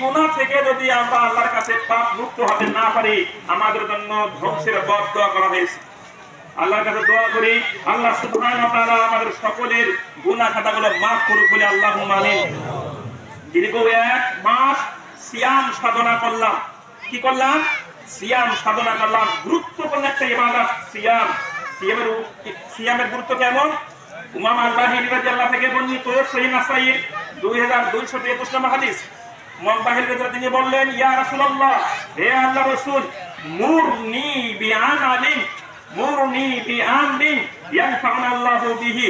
গুনাহ থেকে যদি আমরা আল্লাহর কাছে পাপ মুক্ত হতে না পারি, আমাদের জন্য ধ্বংসের বদ দোয়া করা হয়েছে। আল্লাহর কাছে দোয়া করি, আল্লাহ সুবহানাহু ওয়া তাআলা আমাদের সকলের গুনাহ খাতাগুলো মাফ করুক বলে আল্লাহুম্মা আমিন। দীর্ঘ এক মাস সিয়াম সাধনা করলাম। কি করলাম? সিয়াম সাধনা করলাম। গুরুত্বপূর্ণ একটা ইবাদত, সিয়াম। সিয়ামের সিয়ামের গুরুত্ব কেমন? উমাম আল-বাহিনী রাদিয়াল্লাহু থেকে বর্ণিত সহিহ নাসাইর 2223 নম্বর হাদিস। বাহির রাদিয়াল্লাহু তিনি বললেন, ইয়া রাসূলুল্লাহ, হে আল্লাহর রাসূল, মুরনি বিআমালিন মুরনি বিআমলিন ইয়ানফা'ুনা আল্লাহু বিহি।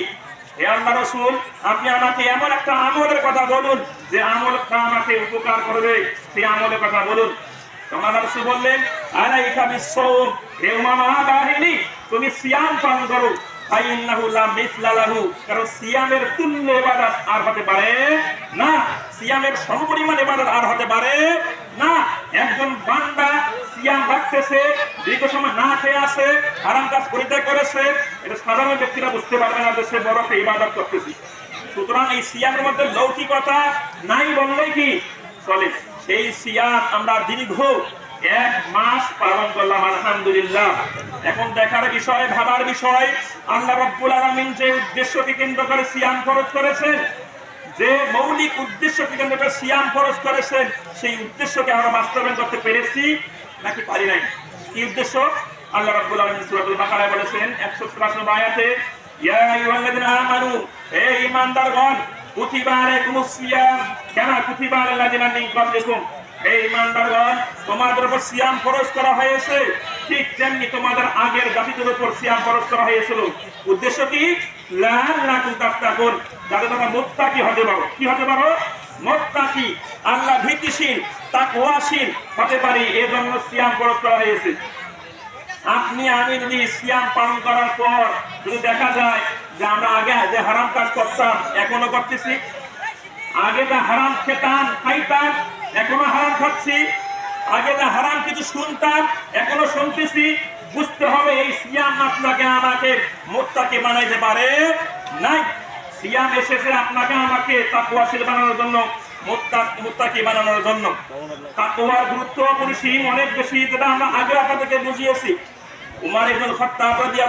হে আল্লাহ রসুল, আপনি আমাকে এমন একটা আমলের কথা বলুন, যে আমলটা আমাকে উপকার করবে, সেই আমলের কথা বলুন। তোমার রসুল বললেন, আলাইকা বিশ্বম হে উমামা বাহিনী, তুমি সিয়াম পালন করো। ফাইন্নাহু লা মিসলালাহু কারণ সিয়ামের তুল্য ইবাদত আর হতে পারে না। সিয়ামের সমপরিমাণ ইবাদত আর হতে পারে না। একজন বান্দা সিয়াম রাখতেছে, দীর্ঘ সময় না খেয়ে আছে আরাম কাজ পরিত্যাগ করেছে, এটা সাধারণ ব্যক্তিরা বুঝতে পারবে না যে সে বড় একটা ইবাদত করতেছি। সুতরাং এই সিয়ামের মধ্যে লৌকিকতা নাই বললেই কি চলে। সেই সিয়াম আমরা দীর্ঘ এক মাস পালন করলাম, আলহামদুলিল্লাহ। এখন দেখার বিষয়, ভাবার বিষয়, আল্লাহ রব্বুল আলামিন যে উদ্দেশ্যকে কেন্দ্র করে সিয়াম খরচ করেছেন যে মৌলিক উদ্দেশ্য থেকে করে সিয়াম খরচ করেছেন, সেই উদ্দেশ্যকে আমরা বাস্তবায়ন করতে পেরেছি নাকি পারি নাই? কি উদ্দেশ্য? আল্লাহ রাব্বুল আলামিন সূরাতুল বাকারায় বলেছেন 113 নম্বর আয়াতে, ইয়া আইয়ুহাল্লাযিনা আমানু, হে ঈমানদারগণ, কুতিবা আলাইকুমুস সিয়াম। কামা কুতিবা আলাল্লাযিনা মিন হে ঈমানদারগণ তোমাদের উপর সিয়াম ফরজ করা হয়েছে। ঠিক তেমনি তোমাদের আগের জাতিদের উপর সিয়াম ফরজ করা হয়েছিল। উদ্দেশ্য কি? লাআল্লাকুম তাত্তাকুন যাতে তোমরা মুত্তাকি হতে পারো। কি হতে পারো? মুত্তাকি। আল্লাহ ভীতিশীল, তাকওয়াশীল হতে পারি। এজন্য সিয়াম ফরজ করা হয়েছে। আপনি আমি যদি সিয়াম পালন করার পর যদি দেখা যায় যে আমরা আগে যে হারাম কাজ করতাম, এখনও করতেছি। আগে যা হারাম খেতাম, খাইতাম এখনও হারাম খাচ্ছি। আগে যা হারাম কিছু শুনতাম, এখনও শুনতেছি। বুঝতে হবে এই সিয়াম আপনাকে আমাকে মোত্তাকে বানাইতে পারে নাই। সিয়াম এসেছে আপনাকে আমাকে তাকুয়াশীল বানানোর জন্য মোত্তাক- গুরুত্ব অনেক বেশি, যেটা আমরা আগে আপনাদেরকে বুঝিয়েছি। উমার ইবনুল খাত্তাব